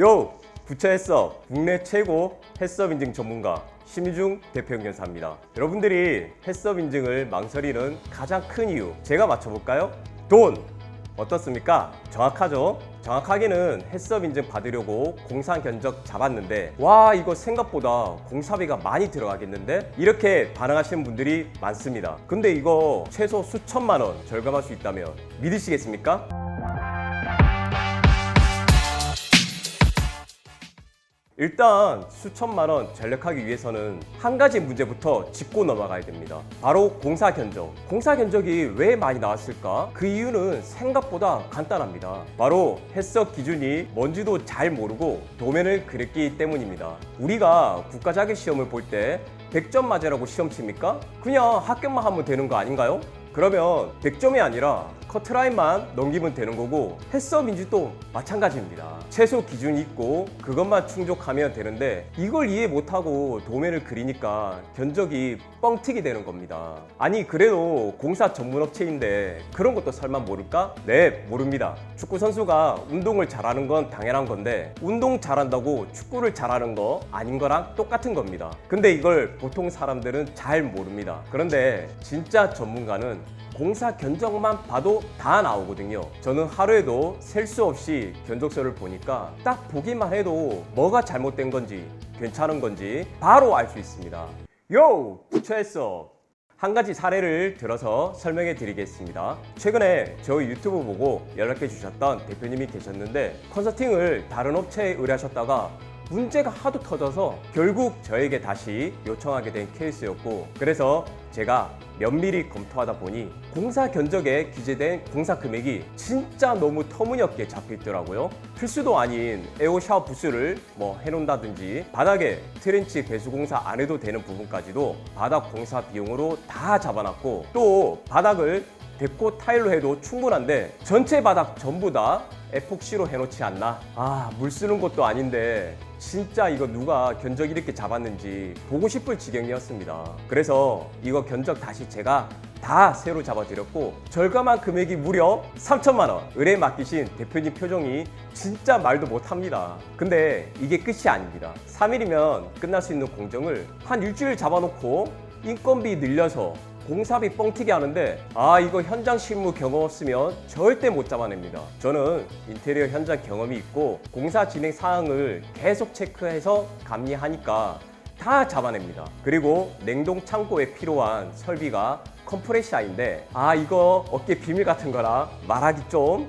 요! 부처햇섭 국내 최고 햇섭 인증 전문가 심유중 대표연구사입니다. 여러분들이 햇섭 인증을 망설이는 가장 큰 이유 제가 맞춰볼까요? 돈! 어떻습니까? 정확하죠? 정확하게는 햇섭 인증 받으려고 공사 견적 잡았는데 와 이거 생각보다 공사비가 많이 들어가겠는데? 이렇게 반응하시는 분들이 많습니다. 근데 이거 최소 수천만 원 절감할 수 있다면 믿으시겠습니까? 일단 수천만 원 전력하기 위해서는 한 가지 문제부터 짚고 넘어가야 됩니다. 바로 공사 견적. 공사 견적이 왜 많이 나왔을까? 그 이유는 생각보다 간단합니다. 바로 햇석 기준이 뭔지도 잘 모르고 도면을 그렸기 때문입니다. 우리가 국가 자격 시험을 볼 때 100점 맞으라고 시험 칩니까? 그냥 합격만 하면 되는 거 아닌가요? 그러면 100점이 아니라 커트라인만 넘기면 되는 거고 햇서민지도 마찬가지입니다. 최소 기준이 있고 그것만 충족하면 되는데 이걸 이해 못하고 도면을 그리니까 견적이 뻥튀기 되는 겁니다. 아니 그래도 공사 전문 업체인데 그런 것도 설마 모를까? 네 모릅니다. 축구 선수가 운동을 잘하는 건 당연한 건데 운동 잘한다고 축구를 잘하는 거 아닌 거랑 똑같은 겁니다. 근데 이걸 보통 사람들은 잘 모릅니다. 그런데 진짜 전문가는 공사 견적만 봐도 다 나오거든요. 저는 하루에도 셀 수 없이 견적서를 보니까 딱 보기만 해도 뭐가 잘못된 건지 괜찮은 건지 바로 알 수 있습니다. 요! 부처했어! 한 가지 사례를 들어서 설명해 드리겠습니다. 최근에 저희 유튜브 보고 연락해 주셨던 대표님이 계셨는데 컨설팅을 다른 업체에 의뢰하셨다가 문제가 하도 터져서 결국 저에게 다시 요청하게 된 케이스였고 그래서 제가 면밀히 검토하다 보니 공사 견적에 기재된 공사 금액이 진짜 너무 터무니없게 잡혀 있더라고요. 필수도 아닌 에어 샤워 부스를 뭐 해놓는다든지 바닥에 트렌치 배수 공사 안 해도 되는 부분까지도 바닥 공사 비용으로 다 잡아놨고 또 바닥을 데코 타일로 해도 충분한데 전체 바닥 전부 다 에폭시로 해놓지 않나? 아, 물 쓰는 것도 아닌데 진짜 이거 누가 견적 이렇게 잡았는지 보고 싶을 지경이었습니다. 그래서 이거 견적 다시 제가 다 새로 잡아드렸고 절감한 금액이 무려 3천만 원. 의뢰 맡기신 대표님 표정이 진짜 말도 못합니다. 근데 이게 끝이 아닙니다. 3일이면 끝날 수 있는 공정을 한 일주일 잡아놓고 인건비 늘려서 공사비 뻥튀기 하는데 아 이거 현장 실무 경험 없으면 절대 못 잡아냅니다. 저는 인테리어 현장 경험이 있고 공사 진행 사항을 계속 체크해서 감리하니까 다 잡아냅니다. 그리고 냉동 창고에 필요한 설비가 컴프레셔인데 아 이거 어깨 비밀 같은 거라 말하기 좀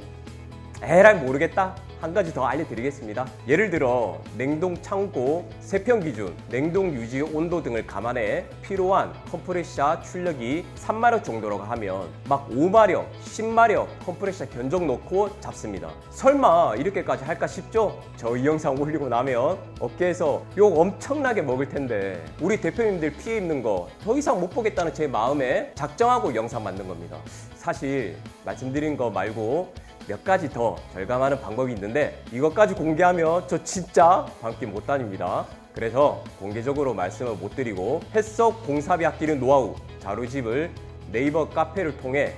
에라이 모르겠다. 한 가지 더 알려드리겠습니다. 예를 들어 냉동 창고 세평 기준, 냉동 유지 온도 등을 감안해 필요한 컴프레셔 출력이 3마력 정도라고 하면 막 5마력, 10마력 컴프레셔 견적 놓고 잡습니다. 설마 이렇게까지 할까 싶죠? 저 이 영상 올리고 나면 업계에서 욕 엄청나게 먹을 텐데 우리 대표님들 피해 입는 거 더 이상 못 보겠다는 제 마음에 작정하고 영상 만든 겁니다. 사실 말씀드린 거 말고 몇 가지 더 절감하는 방법이 있는데 이것까지 공개하면 저 진짜 밤길 못 다닙니다. 그래서 공개적으로 말씀을 못 드리고 햇석 공사비 아끼는 노하우 자료집을 네이버 카페를 통해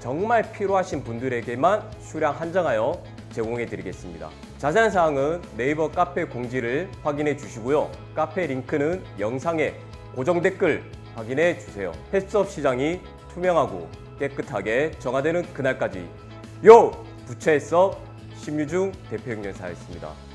정말 필요하신 분들에게만 수량 한정하여 제공해 드리겠습니다. 자세한 사항은 네이버 카페 공지를 확인해 주시고요. 카페 링크는 영상에 고정 댓글 확인해 주세요. 햇섭 시장이 투명하고 깨끗하게 정화되는 그날까지 요 부처에서 심유중 대표 행정사였습니다.